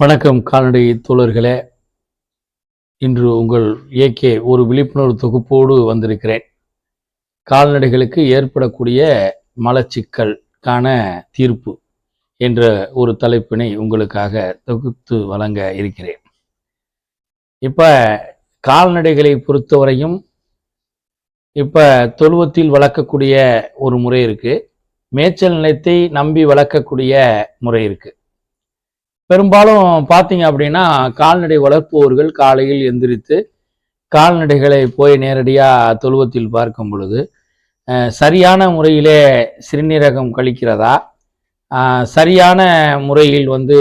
வணக்கம் கால்நடை தோழர்களே. இன்று உங்கள் ஏகே ஒரு விழிப்புணர்வு தொகுப்போடு வந்திருக்கிறேன். கால்நடைகளுக்கு ஏற்படக்கூடிய மலச்சிக்கலுக்கான தீர்ப்பு என்ற ஒரு தலைப்பினை உங்களுக்காக தொகுத்து வழங்க இருக்கிறேன். இப்போ கால்நடைகளை பொறுத்தவரையும் இப்போ தொழுவத்தில் வளர்க்கக்கூடிய ஒரு முறை இருக்குது மேய்ச்சல் நிலத்தை நம்பி வளர்க்கக்கூடிய முறை இருக்குது பெரும்பாலும் பார்த்தீங்க அப்படின்னா கால்நடை வளர்ப்பவர்கள் காலையில் எந்திரித்து கால்நடைகளை போய் நேரடியாக தொழுவத்தில் பார்க்கும் பொழுது சரியான முறையிலே சிறுநீரகம் கழிக்கிறதா? சரியான முறையில் வந்து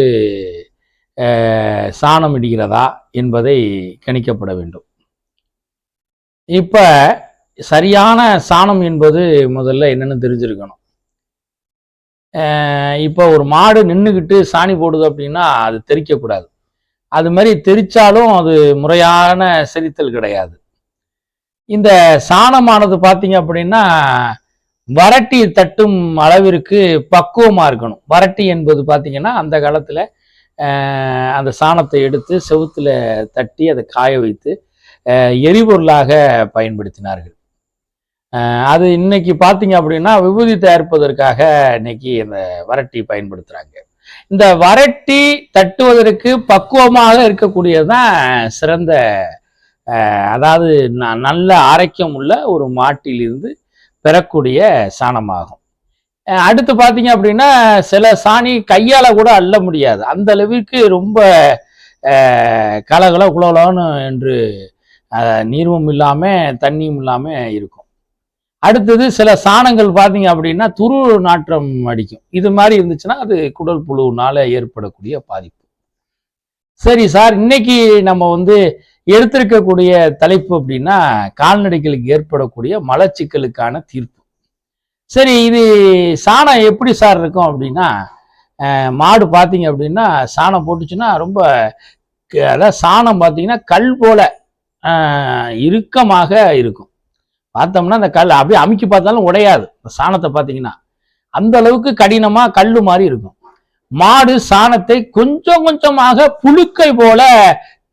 சாணம் இடுகிறதா? என்பதை கணிக்கப்பட வேண்டும். இப்போ சரியான சாணம் என்பது முதல்ல என்னென்னு தெரிஞ்சிருக்கணும். இப்போ ஒரு மாடு நின்றுக்கிட்டு சாணி போடுது அப்படின்னா அது தெறிக்கக்கூடாது அது மாதிரி தெரிச்சாலும் அது முறையான செரித்தல் கிடையாது. இந்த சாணமானது பார்த்தீங்க அப்படின்னா வரட்டி தட்டும் அளவிற்கு பக்குவமாக இருக்கணும். வரட்டி என்பது பார்த்தீங்கன்னா அந்த காலத்தில் அந்த சாணத்தை எடுத்து செவுத்தில் தட்டி அதை காய வைத்து எரிபொருளாக பயன்படுத்தினார்கள். அது இன்னைக்கு பார்த்தீங்க அப்படின்னா விபூதி தயாரிப்பதற்காக இன்னைக்கு இந்த வரட்டி பயன்படுத்துகிறாங்க இந்த வரட்டி தட்டுவதற்கு பக்குவமாக இருக்கக்கூடியதுதான் சிறந்த அதாவது ந- நல்ல ஆரோக்கியம் உள்ள ஒரு மாட்டிலிருந்து பெறக்கூடிய சாணமாகும். அடுத்து பார்த்தீங்க அப்படின்னா சில சாணி கையால் கூட அள்ள முடியாது. அந்த அளவுக்கு ரொம்ப கலகல குலகுலன்னு என்று நீர்வும் இல்லாமல் தண்ணியும் இல்லாமல் இருக்கும். அடுத்தது சில சாணங்கள் பார்த்தீங்க அப்படின்னா துரு நாற்றம் அடிக்கும். இது மாதிரி இருந்துச்சுன்னா அது குடல் புழுனால ஏற்படக்கூடிய பாதிப்பு. சரி சார் இன்னைக்கு நம்ம வந்து எடுத்திருக்கக்கூடிய தலைப்பு அப்படின்னா கால்நடைகளுக்கு ஏற்படக்கூடிய மலச்சிக்கலுக்கான தீர்ப்பு. சரி இது சாணம் எப்படி சார் இருக்கும் அப்படின்னா மாடு பார்த்தீங்க அப்படின்னா சாணம் போட்டுச்சுன்னா ரொம்ப அதாவது சாணம் பார்த்தீங்கன்னா கல் போல இறுக்கமாக இருக்கும். பார்த்தோம்னா அந்த கல் அப்படியே அமுக்கி பார்த்தாலும் உடையாது. இந்த சாணத்தை பார்த்தீங்கன்னா. அந்த அளவுக்கு கடினமாக கல் மாதிரி இருக்கும். மாடு சாணத்தை கொஞ்சம் கொஞ்சமாக புழுக்கை போல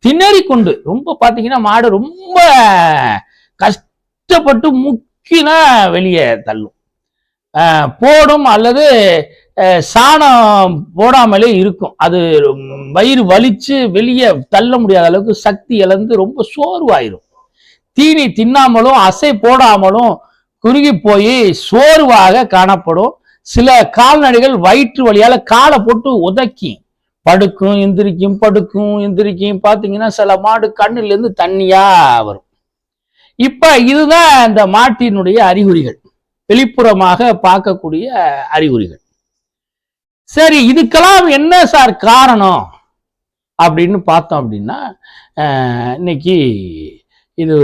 திணறி கொண்டு ரொம்ப பார்த்தீங்கன்னா மாடு ரொம்ப கஷ்டப்பட்டு முக்கினா வெளியே தள்ளும். போடும் அல்லது சாணம் போடாமலே இருக்கும். அது வயிறு வலிச்சு வெளியே தள்ள முடியாத அளவுக்கு சக்தி இழந்து ரொம்ப சோர்வாயிரும். தீனி தின்னாமலும் அசை போடாமலும் குறுகி போய் சோர்வாக காணப்படும். சில கால்நடைகள் வயிற்று வழியால காலை போட்டு உதக்கி படுக்கும் எந்திரிக்கும் படுக்கும் எந்திரிக்கும். பார்த்தீங்கன்னா சில மாடு கண்ணுல இருந்து தண்ணியா வரும். இப்ப இதுதான் இந்த மாட்டினுடைய அறிகுறிகள். வெளிப்புறமாக பார்க்கக்கூடிய அறிகுறிகள். சரி இதுக்கெல்லாம் என்ன சார் காரணம்? அப்படின்னு பார்த்தோம் அப்படின்னா இன்னைக்கு இது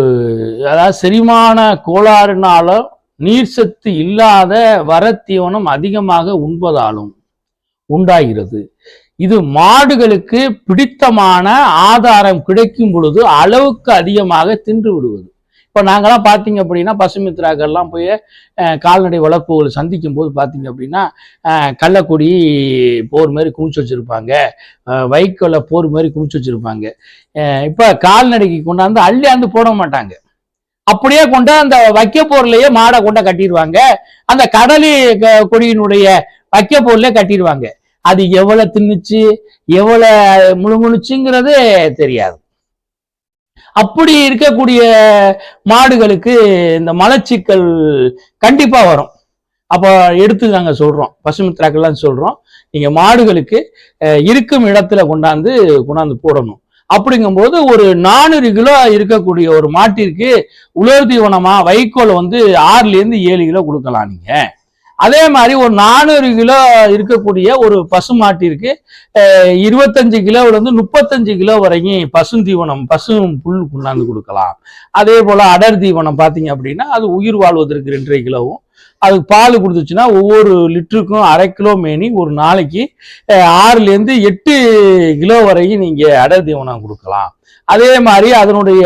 அதாவது செரிமான கோளாறுனாலும் நீர் சத்து இல்லாத வரத்தீவனம் அதிகமாக உண்பதாலும் உண்டாகிறது. இது மாடுகளுக்கு பிடித்தமான ஆதாரம் கிடைக்கும் பொழுது அளவுக்கு அதிகமாக தின்று விடுவது. இப்போ நாங்களாம் பார்த்தீங்க அப்படின்னா பசுமித்ராக்கள்லாம் போய் கால்நடை வளர்ப்புகளை சந்திக்கும் போது பார்த்தீங்க அப்படின்னா கள்ளக்குடி கள்ளக்கொடி போர் மாதிரி குமிச்சு வச்சுருப்பாங்க. அஹ், வைக்கோல போர் மாதிரி குமிச்சு வச்சுருப்பாங்க. இப்போ கால்நடைக்கு கொண்டாந்து அள்ளியாந்து போட மாட்டாங்க. அப்படியே கொண்டு அந்த வைக்க போர்லயே மாடை கொண்ட கட்டிடுவாங்க. அந்த கடலி கொடியினுடைய வைக்க போர்லயே கட்டிடுவாங்க. அது எவ்வளவு தின்னுச்சு எவ்வளவு முழுமுழுச்சுங்கிறது தெரியாது. அப்படி இருக்கக்கூடிய மாடுகளுக்கு இந்த மலச்சிக்கல் கண்டிப்பா வரும். அப்போ எடுத்து நாங்கள் சொல்றோம். பசுமித்ராக்கள்லாம் சொல்றோம். நீங்க மாடுகளுக்கு இருக்கும் இடத்துல கொண்டாந்து கொண்டாந்து போடணும். அப்படிங்கும்போது ஒரு நானூறு கிலோ இருக்கக்கூடிய ஒரு மாட்டிற்கு உலர் தீவனமா வைக்கோல் வந்து ஆறுல இருந்து ஏழு கிலோ கொடுக்கலாம் நீங்க. அதே மாதிரி ஒரு நானூறு கிலோ இருக்கக்கூடிய ஒரு பசு மாட்டிற்கு இருபத்தஞ்சு கிலோவிலேருந்து முப்பத்தஞ்சு கிலோ வரைக்கும் பசு தீவனம் பசு புல் கொண்டாந்து கொடுக்கலாம். அதே போல் அடர் தீவனம் பார்த்தீங்க அப்படின்னா அது உயிர் வாழ்வதற்கு ரெண்டரை கிலோவும். அதுக்கு பால் கொடுத்துச்சுன்னா ஒவ்வொரு லிட்டருக்கும் அரை கிலோ மேனி ஒரு நாளைக்கு ஆறுலேருந்து எட்டு கிலோ வரைக்கும் நீங்கள் அடர் தீவனம் கொடுக்கலாம். அதே மாதிரி அதனுடைய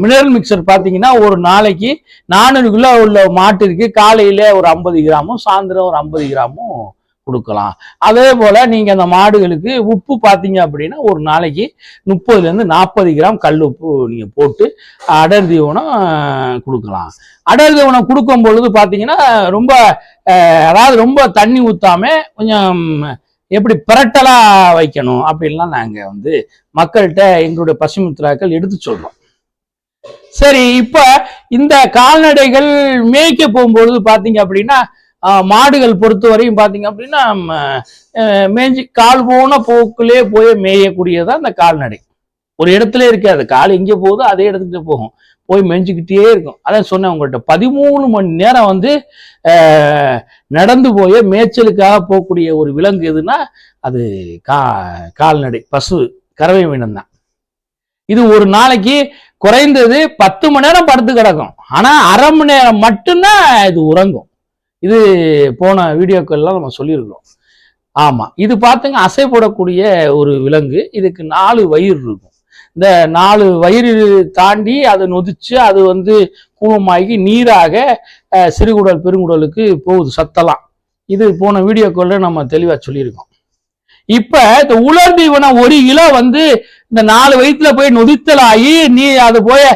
மினரல் மிக்சர் பார்த்தீங்கன்னா ஒரு நாளைக்கு நானூறு கிலோ உள்ள மாட்டிற்கு காலையில் ஒரு ஐம்பது கிராமும் சாயந்தரம் ஒரு ஐம்பது கிராமும் கொடுக்கலாம். அதே போல் நீங்கள் அந்த மாடுகளுக்கு உப்பு பார்த்தீங்க அப்படின்னா ஒரு நாளைக்கு முப்பதுலேருந்து நாற்பது கிராம் கல் உப்பு நீங்கள் போட்டு அடர் தீவனம் கொடுக்கலாம். அடர் தீவனம் கொடுக்கும் பொழுது பார்த்தீங்கன்னா ரொம்ப அதாவது ரொம்ப தண்ணி ஊத்தாம கொஞ்சம் எப்படி பிரட்டலா வைக்கணும் அப்படின்லாம் நாங்க வந்து மக்கள்கிட்ட எங்களுடைய பசுமித்ராக்கள் எடுத்து சொல்றோம். சரி இப்ப இந்த கால்நடைகள் மேய்க்க போகும்பொழுது பாத்தீங்க அப்படின்னா மாடுகள் பொறுத்த வரையும் பாத்தீங்க அப்படின்னா மேய்ஞ்சி கால் போன போக்குலேயே போய் மேயக்கூடியதான் இந்த கால்நடை. ஒரு இடத்துல இருக்காது. கால் எங்கே போகுதோ அதே இடத்துக்கு போகும். போய் மெஞ்சிக்கிட்டே இருக்கும். அதான் சொன்னேன் உங்கள்கிட்ட. பதிமூணு மணி நேரம் வந்து நடந்து போய் மேய்ச்சலுக்காக போகக்கூடிய ஒரு விலங்கு எதுன்னா அது கா கால்நடை பசு கறவை மீனம் தான் இது ஒரு நாளைக்கு குறைந்தது பத்து மணி நேரம் படுத்து கிடக்கும். ஆனால் அரை மணி நேரம் மட்டும்தான் இது உறங்கும். இது போன வீடியோக்கள்லாம் நம்ம சொல்லியிருக்கிறோம். ஆமாம் இது பார்த்துங்க அசைப்படக்கூடிய ஒரு விலங்கு. இதுக்கு நாலு வயிறு இருக்கும். இந்த நாலு வயிறு தாண்டி அதை நொதிச்சு அது வந்து கூமமாகி நீராக சிறுகுடல் பெருங்குடலுக்கு போகுது சத்தலாம் இது போன வீடியோக்குள்ள நம்ம தெளிவா சொல்லியிருக்கோம். இப்ப இந்த உலர் தீவனம் ஒரு கிலோ வந்து இந்த நாலு வயிற்றுல போய் நொதித்தலாகி நீ அது போய்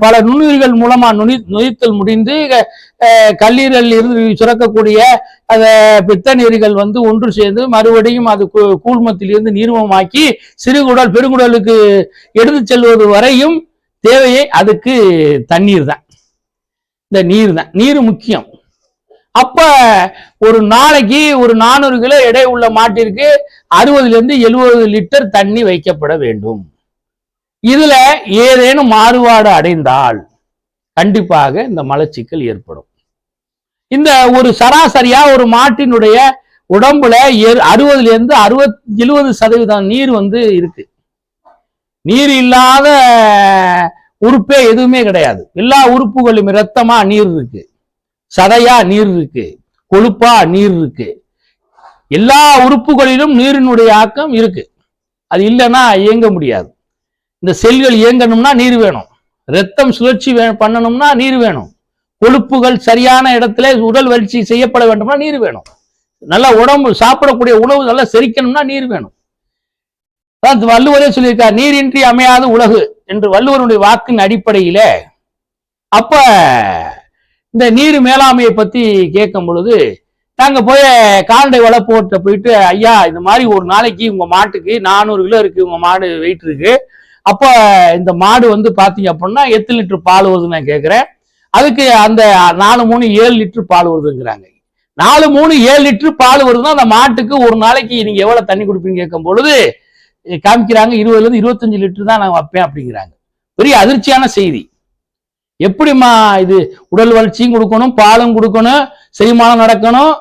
பல நுண்ணுயிர்கள் மூலமா நுனி நொதித்தல் முடிந்து கல்லீரல் இருந்து சுரக்கக்கூடிய அந்த பித்த நீர்கள் வந்து ஒன்று சேர்ந்து மறுபடியும் அது கூ- கூழ்மத்திலிருந்து நீர்மமாக்கி சிறுகுடல் பெருங்குடலுக்கு எடுத்து செல்வது வரையும் தேவையை அதுக்கு தண்ணீர் தான். இந்த நீர் தான். நீர் முக்கியம். அப்ப ஒரு நாளைக்கு ஒரு நானூறு கிலோ எடை உள்ள மாட்டிற்கு அறுபதுல இருந்து எழுபது லிட்டர் தண்ணி வைக்கப்பட வேண்டும். இதுல ஏதேனும் மாறுபாடு அடைந்தால் கண்டிப்பாக இந்த மலச்சிக்கல் ஏற்படும். இந்த ஒரு சராசரியா ஒரு மாட்டினுடைய உடம்புல அறுபதுல இருந்து அறுபத் எழுபது சதவீதம் நீர் வந்து இருக்கு. நீர் இல்லாத உறுப்பே எதுவுமே கிடையாது. எல்லா உறுப்புகளும் இரத்தமா நீர் இருக்கு. சதையா நீர் இருக்கு. கொழுப்பா நீர் இருக்கு. எல்லா உறுப்புகளிலும் நீரினுடைய ஆக்கம் இருக்கு. அது இல்லைன்னா இயங்க முடியாது. இந்த செல்கள் இயங்கணும்னா நீர் வேணும். ரத்தம் சுழற்சி வே- பண்ணணும்னா நீர் வேணும். கொழுப்புகள் சரியான இடத்துல உடல் வளர்ச்சி செய்யப்பட வேண்டும்னா நீர் வேணும். நல்லா உடம்பு சாப்பிடக்கூடிய உணவு நல்லா செரிக்கணும்னா நீர் வேணும். வள்ளுவரே சொல்லியிருக்கார் நீரின்றி அமையாத உலகு என்று வள்ளுவருடைய வாக்கின் அடிப்படையில. அப்ப இந்த நீர் மேலாண்மையை பத்தி கேட்கும் பொழுது நாங்க போய் கால்நடை வளர்ப்போட்ட போயிட்டு ஐயா இந்த மாதிரி ஒரு நாளைக்கு உங்க மாட்டுக்கு நானூறு கிலோ இருக்கு உங்க மாடு வெயிட் இருக்கு. அப்போ இந்த மாடு வந்து பார்த்தீங்க அப்படின்னா எத்தனை லிட்டர் பால் வருதுன்னு நான் கேட்குறேன் அதுக்கு அந்த நாலு மூணு ஏழு லிட்டர் பால் வருதுங்கிறாங்க. நாலு மூணு ஏழு லிட்டர் பால் வருதுன்னா அந்த மாட்டுக்கு ஒரு நாளைக்கு நீங்கள் எவ்வளோ தண்ணி கொடுப்பீங்க கேட்கும் பொழுது காமிக்கிறாங்க இருபதுலேருந்து இருபத்தஞ்சு லிட்டர் தான் நான் வைப்பேன் அப்படிங்கிறாங்க. பெரிய அதிர்ச்சியான செய்தி. எப்படிம்மா இது உடல் வளர்ச்சியும் கொடுக்கணும் பாலும் கொடுக்கணும் செரிமானம் நடக்கணும்.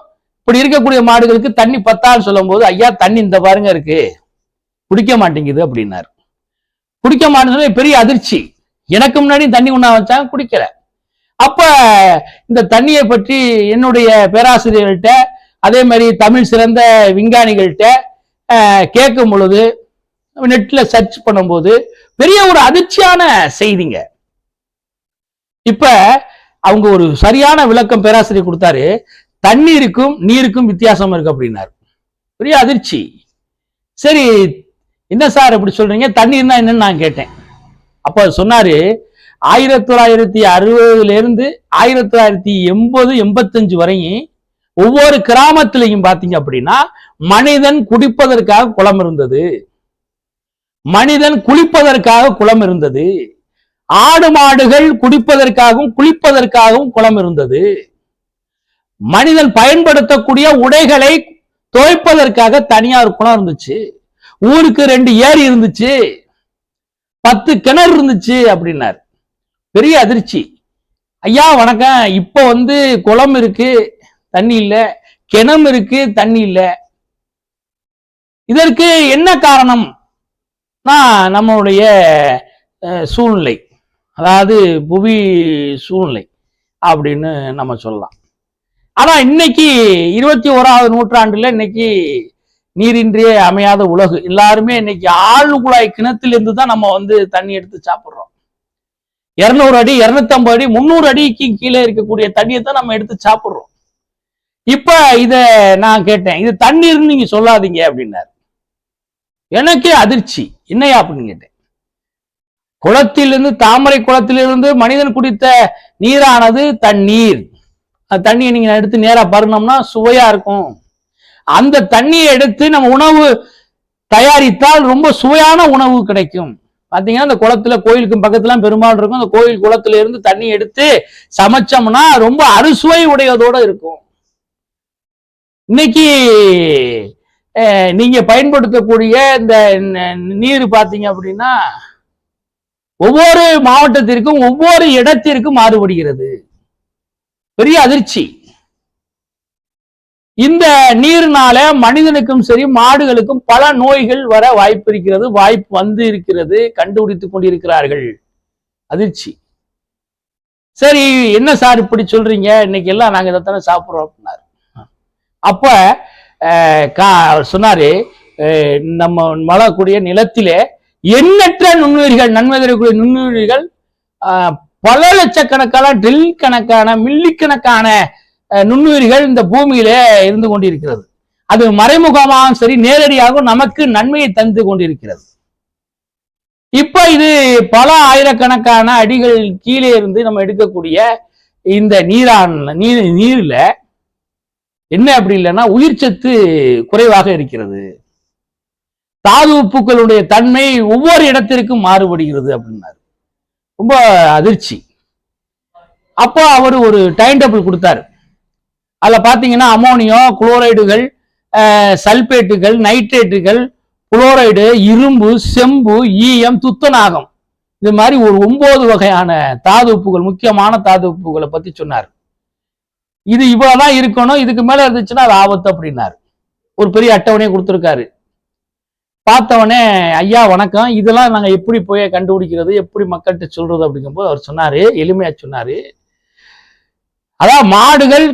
இப்படி இருக்கக்கூடிய மாடுகளுக்கு தண்ணி பத்தான்னு சொல்லும் போது ஐயா தண்ணி இந்த பாருங்க இருக்கு. குடிக்க மாட்டேங்குது அப்படின்னாரு. குடிக்க மாட்டேன்னு பெரிய அதிர்ச்சி. எனக்கு முன்னாடி தண்ணி உண்ணா வச்சாங்க குடிக்கல. அப்ப இந்த தண்ணியை பற்றி என்னுடைய பேராசிரியர்கள்ட்ட அதே மாதிரி தமிழ் சிறந்த விஞ்ஞானிகள்கிட்ட கேட்கும் பொழுது நெட்ல சர்ச் பண்ணும்போது பெரிய ஒரு அதிர்ச்சியான செய்திங்க. இப்ப அவங்க ஒரு சரியான விளக்கம் பேராசிரியர் கொடுத்தாரு. தண்ணீருக்கும் நீருக்கும் வித்தியாசம் இருக்கு அப்படின்னாரு. பெரிய அதிர்ச்சி. சரி என்ன சார் இப்படி சொல்றீங்க? தண்ணீர்னா என்னன்னு நான் கேட்டேன். அப்ப அவர் சொன்னாரு ஆயிரத்தி தொள்ளாயிரத்தி அறுபதுல இருந்து ஆயிரத்தி தொள்ளாயிரத்தி எண்பது எண்பத்தஞ்சு வரையும் ஒவ்வொரு கிராமத்திலையும் பாத்தீங்க அப்படின்னா மனிதன் குடிப்பதற்காக குளம் இருந்தது. மனிதன் குளிப்பதற்காக குளம் இருந்தது. ஆடு மாடுகள் குடிப்பதற்காகவும் குளிப்பதற்காகவும் குளம் இருந்தது. மனிதன் பயன்படுத்தக்கூடிய உடைகளை துவைப்பதற்காக தனியார் குளம் இருந்துச்சு. ஊருக்கு ரெண்டு ஏரி இருந்துச்சு. பத்து கிணறு இருந்துச்சு அப்படின்னாரு. பெரிய அதிர்ச்சி. ஐயா வணக்கம். இப்போ வந்து குளம் இருக்கு தண்ணி இல்ல. கிணம் இருக்கு தண்ணி இல்லை. இதற்கு என்ன காரணம்? நம்மளுடைய சூழ்நிலை. அதாவது புவி சூழ்நிலை அப்படின்னு நம்ம சொல்லலாம். ஆனா இன்னைக்கு இருபத்தி ஓராவது நூற்றாண்டுல இன்னைக்கு நீரின்றியே அமையாத உலகு. எல்லாருமே இன்னைக்கு ஆழ் குழாய் கிணத்திலிருந்து தான் நம்ம வந்து தண்ணி எடுத்து சாப்பிடுறோம். இருநூறு அடி இருநூத்தம்பது அடி முந்நூறு அடிக்கு கீழே இருக்கக்கூடிய தண்ணியை தான் நம்ம எடுத்து சாப்பிடுறோம். இப்ப இத நான் கேட்டேன். இது தண்ணீர்னு நீங்க சொல்லாதீங்க அப்படின்னாரு. எனக்கே அதிர்ச்சி. என்னையா அப்படின்னு கேட்டேன். குளத்திலிருந்து தாமரை குளத்திலிருந்து மனிதன் குடித்த நீரானது தண்ணீர். அந்த தண்ணியை நீங்க எடுத்து நேரா பருனோம்னா சுவையா இருக்கும். அந்த தண்ணியை எடுத்து நம்ம உணவு தயாரித்தால் ரொம்ப சுவையான உணவு கிடைக்கும். பாத்தீங்கன்னா அந்த குளத்துல கோயிலுக்கும் பக்கத்துல பெருமாள் இருக்கும். அந்த கோயில் குளத்துல இருந்து தண்ணி எடுத்து சமைச்சோம்னா ரொம்ப அறுசுவை உடையதோட இருக்கும். இன்னைக்கு அஹ், நீங்க பயன்படுத்தக்கூடிய இந்த நீர் பார்த்தீங்க அப்படின்னா ஒவ்வொரு மாவட்டத்திற்கும் ஒவ்வொரு இடத்திற்கும் மாறுபடுகிறது. பெரிய அதிர்ச்சி. இந்த நீர்னால மனிதனுக்கும் சரி மாடுகளுக்கும் பல நோய்கள் வர வாய்ப்பு இருக்கிறது வாய்ப்பு வந்து இருக்கிறது கண்டுபிடித்துக் கொண்டிருக்கிறார்கள். அதிர்ச்சி. சரி என்ன சார் இப்படி சொல்றீங்க? இன்னைக்கு எல்லாம் நாங்க இதைத்தானே சாப்பிடுறோம் அப்படின்னாரு. அப்ப அஹ், கா- சொன்னாரு நம்ம வளரக்கூடிய நிலத்திலே எண்ணற்ற நுண்ணுயிர்கள் நன்மை தரக்கூடிய நுண்ணுயிர்கள் பல லட்சக்கணக்கான ட்ரில் கணக்கான மில்லிக்கணக்கான நுண்ணுயிர்கள் இந்த பூமியிலே இருந்து கொண்டிருக்கிறது. அது மறைமுகமாகவும் சரி நேரடியாகவும் நமக்கு நன்மையை தந்து கொண்டிருக்கிறது. இப்ப இது பல ஆயிரக்கணக்கான அடிகள் கீழே இருந்து நம்ம எடுக்கக்கூடிய இந்த நீரான் நீர் நீர்ல என்ன அப்படி இல்லைன்னா உயிர் சத்து குறைவாக இருக்கிறது. தாது உப்புக்களுடைய தன்மை ஒவ்வொரு இடத்திற்கும் மாறுபடுகிறது அப்படின்னாரு. ரொம்ப அதிர்ச்சி. அப்போ அவர் ஒரு டைம் டேபிள் கொடுத்தாரு. அதில் பார்த்தீங்கன்னா அமோனியம் குளோரைடுகள் சல்பேட்டுகள் நைட்ரேட்டுகள் குளோரைடு இரும்பு செம்பு ஈயம் துத்தநாகம். இது மாதிரி ஒரு ஒன்பது வகையான தாது உப்புகள் முக்கியமான தாது உப்புகளை பற்றி சொன்னார். இது இவ்வளவுதான் இருக்கணும் இதுக்கு மேல இருந்துச்சுன்னா அது ஆபத்து அப்படின்னாரு. ஒரு பெரிய அட்டவணையை கொடுத்துருக்காரு. பார்த்தவொடனே ஐயா வணக்கம். இதெல்லாம் நாங்கள் எப்படி போய் கண்டுபிடிக்கிறது எப்படி மக்கள்கிட்ட சொல்றது? அப்படிங்கும்போது அவர் சொன்னாரு எளிமையா சொன்னாரு. அதான் மாடுகள்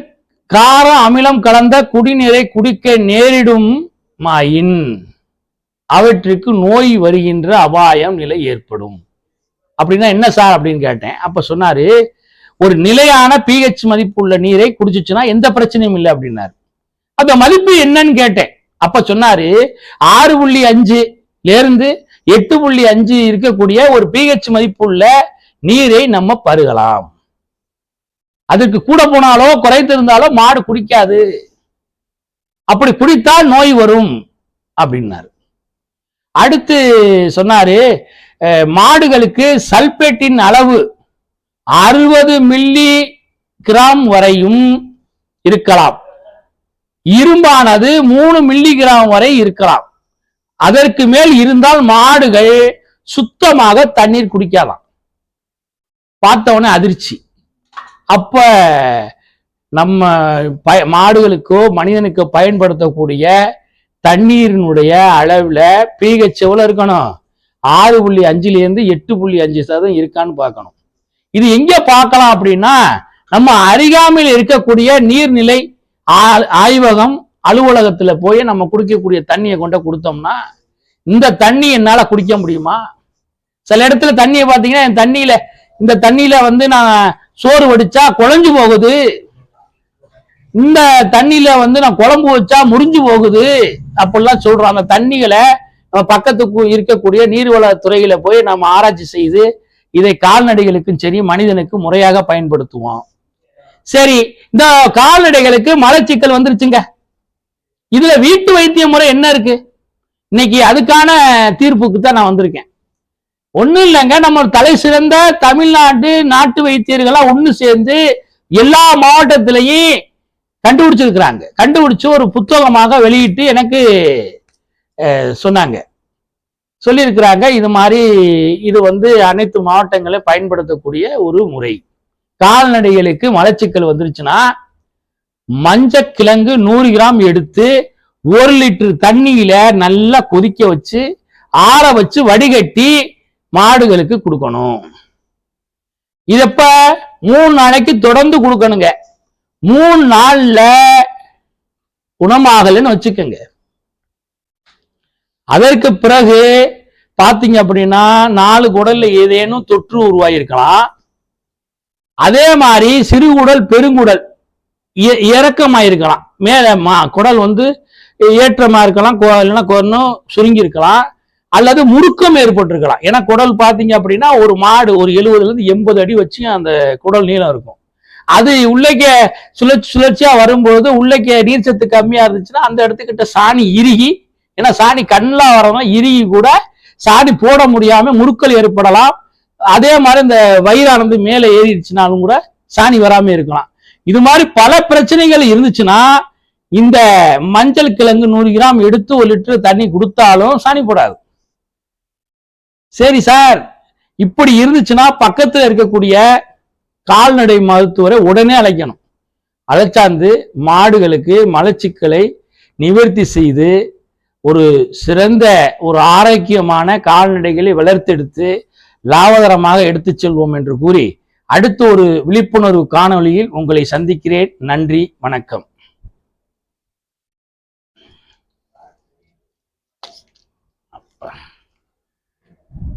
காரம் அமிலம் கலந்த குடிநீரை குடிக்க நேரிடும் மாயின். அவற்றுக்கு நோய் வருகின்ற அபாயம் நிலை ஏற்படும். அப்படின்னா என்ன சார் அப்படின்னு கேட்டேன். அப்ப சொன்னாரு ஒரு நிலையான பிஹெச் மதிப்பு உள்ள நீரை குடிச்சிச்சுன்னா எந்த பிரச்சனையும் இல்லை அப்படின்னாரு. அந்த மதிப்பு என்னன்னு கேட்டேன். அப்ப சொன்னாரு ஆறு புள்ளி அஞ்சுல இருந்து எட்டு புள்ளி அஞ்சு இருக்கக்கூடிய ஒரு பிஹெச் மதிப்புள்ள நீரை நம்ம பருகலாம். அதுக்கு கூட போனாலோ குறைத்திருந்தாலோ மாடு குடிக்காது. அப்படி குடித்தால் நோய் வரும் அப்படின்னாரு. அடுத்து சொன்னாரு மாடுகளுக்கு சல்பேட்டின் அளவு அறுபது மில்லி கிராம் வரையும் இருக்கலாம். இரும்பானது மூணு மில்லி கிராம் வரை இருக்கலாம். அதற்கு மேல் இருந்தால் மாடுகள் சுத்தமாக தண்ணீர் குடிக்கலாம். பார்த்தவொடனே அதிர்ச்சி. அப்ப நம்ம பய மாடுகளுக்கோ மனிதனுக்கோ பயன்படுத்தக்கூடிய தண்ணீரினுடைய அளவுல பிஹெச் எவ்வளவு இருக்கணும்? ஆறு புள்ளி அஞ்சுல இருந்து எட்டு புள்ளி அஞ்சு சதவீதம் இருக்கான்னு பார்க்கணும். இது எங்க பார்க்கலாம் அப்படின்னா நம்ம அருகாமையில் இருக்கக்கூடிய நீர்நிலை ஆ- ஆய்வகம் அலுவலகத்துல போய் நம்ம குடிக்கக்கூடிய தண்ணியை கொண்டு கொடுத்தோம்னா இந்த தண்ணி என்னால குடிக்க முடியுமா? சில இடத்துல தண்ணியை பார்த்தீங்கன்னா என் தண்ணியில இந்த தண்ணியில வந்து நான் சோறு வடிச்சா குழஞ்சு போகுது. இந்த தண்ணியில வந்து நான் குழம்பு வச்சா முறிஞ்சு போகுது. அப்படிலாம் சொல்றோம் அந்த தண்ணிகளை நம்ம பக்கத்துக்கு இருக்கக்கூடிய நீர்வள துறையில போய் நம்ம ஆராய்ச்சி செய்து இதை கால்நடைகளுக்கும் சரி மனிதனுக்கும் முறையாக பயன்படுத்துவோம். சரி இந்த கால்நடைகளுக்கு மலச்சிக்கல் வந்துருச்சுங்க. இதுல வீட்டு வைத்திய முறை என்ன இருக்கு? இன்னைக்கு அதுக்கான தீர்ப்புக்கு தான் நான் வந்திருக்கேன். ஒண்ணும் இல்லைங்க. நம்ம தலை சிறந்த தமிழ்நாட்டு நாட்டு வைத்தியர்களா ஒண்ணு சேர்ந்து எல்லா மாவட்டத்திலையும் கண்டுபிடிச்சிருக்கிறாங்க. கண்டுபிடிச்சு ஒரு புத்தகமாக வெளியிட்டு எனக்கு சொன்னாங்க. சொல்லியிருக்கிறாங்க. இது மாதிரி இது வந்து அனைத்து மாவட்டங்களை பயன்படுத்தக்கூடிய ஒரு முறை. கால்நடைகளுக்கு மலச்சிக்கல் வந்துருச்சுன்னா மஞ்சக்கிழங்கு நூறு கிராம் எடுத்து ஒரு லிட்டர் தண்ணியில நல்லா கொதிக்க வச்சு ஆற வச்சு வடிகட்டி மாடுகளுக்கு கொடுக்கணும். இதப்ப மூணு நாளைக்கு தொடர்ந்து கொடுக்கணுங்க. மூணு நாள்ல குணமாகலைன்னு வச்சுக்கோங்க. அதற்கு பிறகு பாத்தீங்க அப்படின்னா நாலு குடல்ல ஏதேனும் தொற்று உருவாயிருக்கலாம். அதே மாதிரி சிறுகுடல் பெருங்குடல் இ- இறக்கமா இருக்கலாம் மேல மா குடல் வந்து ஏற்றமா இருக்கலாம் இல்லைன்னா கொஞ்சம் சுருங்கி இருக்கலாம் அல்லது முறுக்கம் ஏற்பட்டிருக்கலாம். ஏன்னா குடல் பார்த்தீங்க அப்படின்னா ஒரு மாடு ஒரு எழுபதுலேருந்து எண்பது அடி வச்சு அந்த குடல் நீளம் இருக்கும். அது உள்ளக்க சுழற்சி சுழற்சியாக வரும்போது உள்ளக்க நீர்ச்சத்து கம்மியாக இருந்துச்சுன்னா அந்த இடத்துக்கிட்ட சாணி இறுகி ஏன்னா சாணி கண்ணெலாம் வரவங்க இறுகி கூட சாணி போட முடியாமல் முறுக்கல் ஏற்படலாம். அதே மாதிரி இந்த வயிறானது மேலே ஏறிடுச்சுனாலும் கூட சாணி வராமல் இருக்கலாம். இது மாதிரி பல பிரச்சனைகள் இருந்துச்சுன்னா இந்த மஞ்சள் கிழங்கு நூறு கிராம் எடுத்து ஒரு லிட்டர் தண்ணி கொடுத்தாலும் சாணி போடாது. சரி சார் இப்படி இருந்துச்சுன்னா பக்கத்தில் இருக்கக்கூடிய கால்நடை மருத்துவரை உடனே அழைக்கணும். அழைச்சாந்து மாடுகளுக்கு மலச்சிக்கலை நிவர்த்தி செய்து ஒரு சிறந்த ஒரு ஆரோக்கியமான கால்நடைகளை வளர்த்தெடுத்து லாபகரமாக எடுத்துச் செல்வோம் என்று கூறி அடுத்த ஒரு விழிப்புணர்வு காணொளியில் உங்களை சந்திக்கிறேன். நன்றி வணக்கம்.